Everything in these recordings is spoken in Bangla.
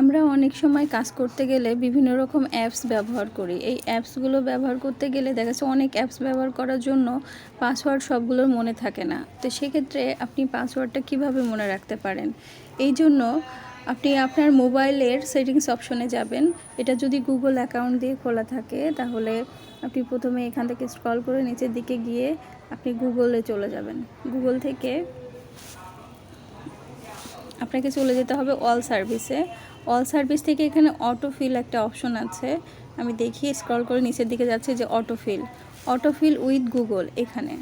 আমরা অনেক সময় কাজ করতে গেলে বিভিন্ন রকম অ্যাপস ব্যবহার করি। এই অ্যাপসগুলো ব্যবহার করতে গেলে দেখা যাচ্ছে অনেক অ্যাপস ব্যবহার করার জন্য পাসওয়ার্ড সবগুলোর মনে থাকে না। তো সেক্ষেত্রে আপনি পাসওয়ার্ডটা কীভাবে মনে রাখতে পারেন? এই জন্য আপনি আপনার মোবাইলের সেটিংস অপশনে যাবেন। এটা যদি গুগল অ্যাকাউন্ট দিয়ে খোলা থাকে, তাহলে আপনি প্রথমে এখান থেকে স্ক্রল করে নিচের দিকে গিয়ে আপনি গুগলে চলে যাবেন। গুগল থেকে আপনাকে চলে যেতে হবে অল সার্ভিসে অল সার্ভিস থেকে এখানে অটোফিল একটা অপশন আছে। আমি দেখি স্ক্রল করে নিচের দিকে যাচ্ছে যে অটোফিল অটোফিল উইথ গুগল এখানে।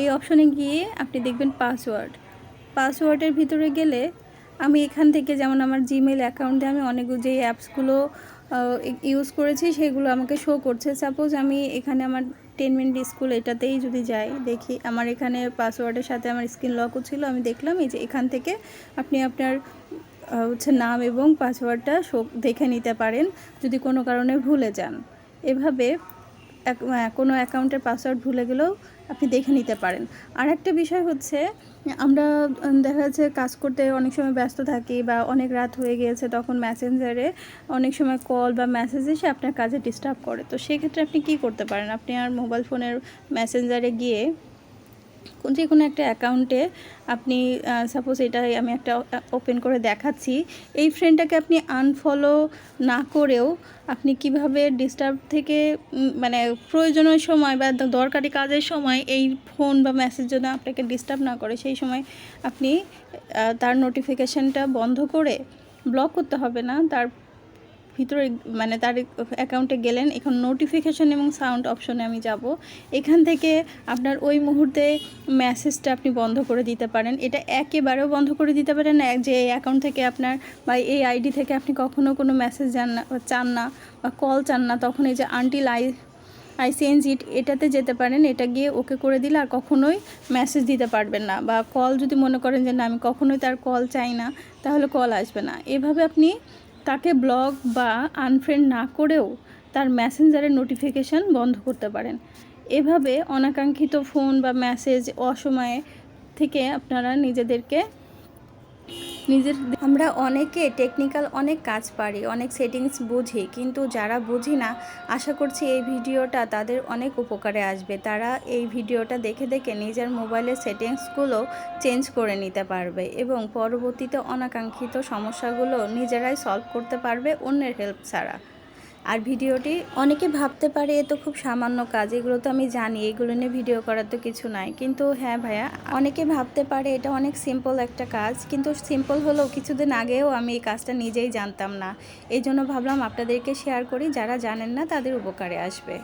এই অপশনে গিয়ে আপনি দেখবেন পাসওয়ার্ড পাসওয়ার্ডের ভিতরে গেলে আমি এখান থেকে যেমন আমার জিমেল অ্যাকাউন্টে আমি অনেক যে অ্যাপসগুলো ইউজ করেছি, সেগুলো আমাকে শো করছে। সাপোজ আমি এখানে আমার টেন মিনিট স্কুল এটাতেই যদি যাই, দেখি আমার এখানে পাসওয়ার্ডের সাথে আমার স্ক্রিন লকও ছিল, আমি দেখলাম এই যে এখান থেকে আপনি আপনার হচ্ছে নাম এবং পাসওয়ার্ডটা শো দেখে নিতে পারেন, যদি কোনো কারণে ভুলে যান। এভাবে কোনো অ্যাকাউন্টের পাসওয়ার্ড ভুলে গেলেও আপনি দেখে নিতে পারেন। আর একটা বিষয় হচ্ছে, আমরা দেখা যাচ্ছে কাজ করতে অনেক সময় ব্যস্ত থাকি বা অনেক রাত হয়ে গিয়েছে, তখন মেসেঞ্জারে অনেক সময় কল বা মেসেজ এসে আপনার কাজে ডিস্টার্ব করে। তো সেক্ষেত্রে আপনি কি করতে পারেন? আপনি আর মোবাইল ফোনের মেসেঞ্জারে গিয়ে যে কোনো একটা অ্যাকাউন্টে আপনি সাপোজ এটাই আমি একটা ওপেন করে দেখাচ্ছি, এই ফ্রেন্ডটাকে আপনি আনফলো না করেও আপনি কীভাবে ডিস্টার্ব থেকে মানে প্রয়োজনীয় সময় বা দরকারি কাজের সময় এই ফোন বা মেসেজ যেন আপনাকে ডিস্টার্ব না করে, সেই সময় আপনি তার নোটিফিকেশানটা বন্ধ করে ব্লক করতে হবে না। তার ভিতরে মানে তার অ্যাকাউন্টে গেলেন। এখন নোটিফিকেশন এবং সাউন্ড অপশনে আমি যাব। এখান থেকে আপনার ওই মুহূর্তে মেসেজটা আপনি বন্ধ করে দিতে পারেন। এটা একেবারেও বন্ধ করে দিতে পারেন যে এই অ্যাকাউন্ট থেকে আপনার বা এই আইডি থেকে আপনি কখনও কোনো মেসেজ যান না, চান না বা কল চান না, তখন এই যে আনটিল আই আইসিএনজি এটাতে যেতে পারেন। এটা গিয়ে ওকে করে দিলে আর কখনোই মেসেজ দিতে পারবেন না বা কল যদি মনে করেন যে না, আমি কখনোই তার কল চাই না, তাহলে কল আসবে না। এভাবে আপনি তাকে ব্লক বা আনফ্রেন্ড না করেও তার মেসেঞ্জারের নোটিফিকেশান বন্ধ করতে পারেন। এভাবে অনাকাঙ্ক্ষিত ফোন বা মেসেজ অসময়ে থেকে আপনারা নিজেদেরকে নিজের আমরা অনেকে টেকনিক্যাল অনেক কাজ পারি, অনেক সেটিংস বুঝি, কিন্তু যারা বুঝি না, আশা করছি এই ভিডিওটা তাদের অনেক উপকারে আসবে। তারা এই ভিডিওটা দেখে দেখে নিজের মোবাইলের সেটিংসগুলো চেঞ্জ করে নিতে পারবে এবং পরবর্তীতে অনাকাঙ্ক্ষিত সমস্যাগুলো নিজেরাই সলভ করতে পারবে অন্যের হেল্প ছাড়া। আর ভিডিওটি অনেকে ভাবতে পারে এ তো খুব সামান্য কাজ, এগুলো তো আমি জানি, এগুলো নিয়ে ভিডিও করার তো কিছু নাই। কিন্তু হ্যাঁ ভাইয়া, অনেকে ভাবতে পারে এটা অনেক সিম্পল একটা কাজ, কিন্তু সিম্পল হলেও কিছুদিন আগেও আমি এই কাজটা নিজেই জানতাম না। এই জন্য ভাবলাম আপনাদেরকে শেয়ার করি, যারা জানেন না তাদের উপকারে আসবে।